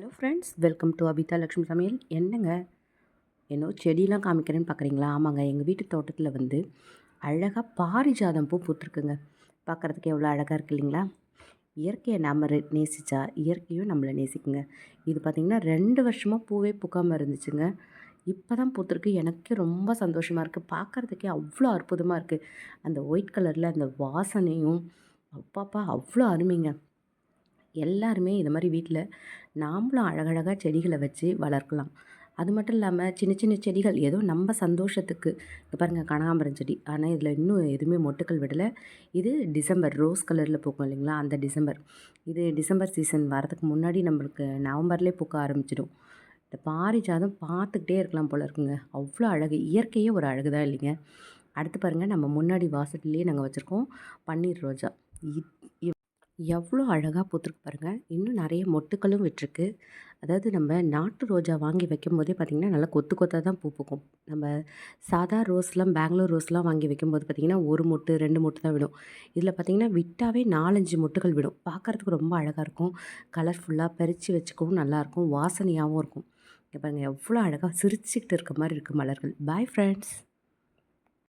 Hello friends welcome to Abitha Lakshmi சமையல் என்னங்க? என்னோ செடியெலாம் காமிக்கிறேன்னு பார்க்குறீங்களா? ஆமாங்க. எங்கள் வீட்டு தோட்டத்தில் வந்து அழகாக பாரிஜாதம் பூ பூத்துருக்குங்க. பார்க்குறதுக்கு எவ்வளோ அழகாக இருக்கு இல்லைங்களா? இயற்கையை நம்ம நேசித்தா இயற்கையும் நம்மளை நேசிக்குங்க. இது பார்த்திங்கன்னா ரெண்டு வருஷமாக பூவே பூக்காமல் இருந்துச்சுங்க. இப்போ தான் பூத்துருக்கு. எனக்கே ரொம்ப சந்தோஷமாக இருக்குது பார்க்குறதுக்கே அவ்வளோ அற்புதமாக இருக்குது அந்த ஒயிட் கலரில் அந்த வாசனையும் அப்பாப்பா அவ்வளோ அருமைங்க. எல்லாருமே இது மாதிரி வீட்டில் நாம்ளும் அழகழகாக செடிகளை வச்சு வளர்க்கலாம். அது மட்டும் இல்லாமல் சின்ன சின்ன செடிகள் ஏதோ நம்ம சந்தோஷத்துக்கு இப்போ பாருங்கள் கனகாம்பரம் செடி ஆனால் இதில் இன்னும் எதுவுமே மொட்டுக்கள் விடலை. இது டிசம்பர் ரோஸ் கலரில் பூக்கும் இல்லைங்களா அந்த டிசம்பர். இது டிசம்பர் சீசன் வரதுக்கு முன்னாடி நம்மளுக்கு நவம்பர்லேயே பூக்க ஆரம்பிச்சிடும். இந்த பாரிஜாதம் பார்த்துக்கிட்டே இருக்கலாம் போல இருக்குங்க. அவ்வளோ அழகு இயற்கையே ஒரு அழகு தான் இல்லைங்க. அடுத்து பாருங்கள் நம்ம முன்னாடி வாசல்லையே நாங்கள் வச்சுருக்கோம் பன்னீர் ரோஜா. எவ்வளோ அழகாக பூத்துருக்கு பாருங்கள் இன்னும் நிறைய மொட்டுக்களும் விட்டுருக்கு. அதாவது நம்ம நாட்டு ரோஜா வாங்கி வைக்கும் போதே பார்த்திங்கன்னா நல்லா கொத்து கொத்தாக தான் பூ பூக்கும். நம்ம சாதா ரோஸ்லாம் பெங்களூர் ரோஸ்லாம் வாங்கி வைக்கும்போது பார்த்திங்கன்னா ஒரு மொட்டு ரெண்டு மொட்டு தான் விடும். இதில் பார்த்திங்கன்னா விட்டாவே நாலஞ்சு மொட்டுகள் விடும். பார்க்குறதுக்கு ரொம்ப அழகாக இருக்கும். கலர்ஃபுல்லாக பறித்து வச்சுக்கவும் நல்லாயிருக்கும். வாசனையாகவும் இருக்கும். இங்கே பாருங்கள் எவ்வளோ அழகாக சிரிச்சுக்கிட்டு இருக்க மாதிரி இருக்குது மலர்கள். Bye friends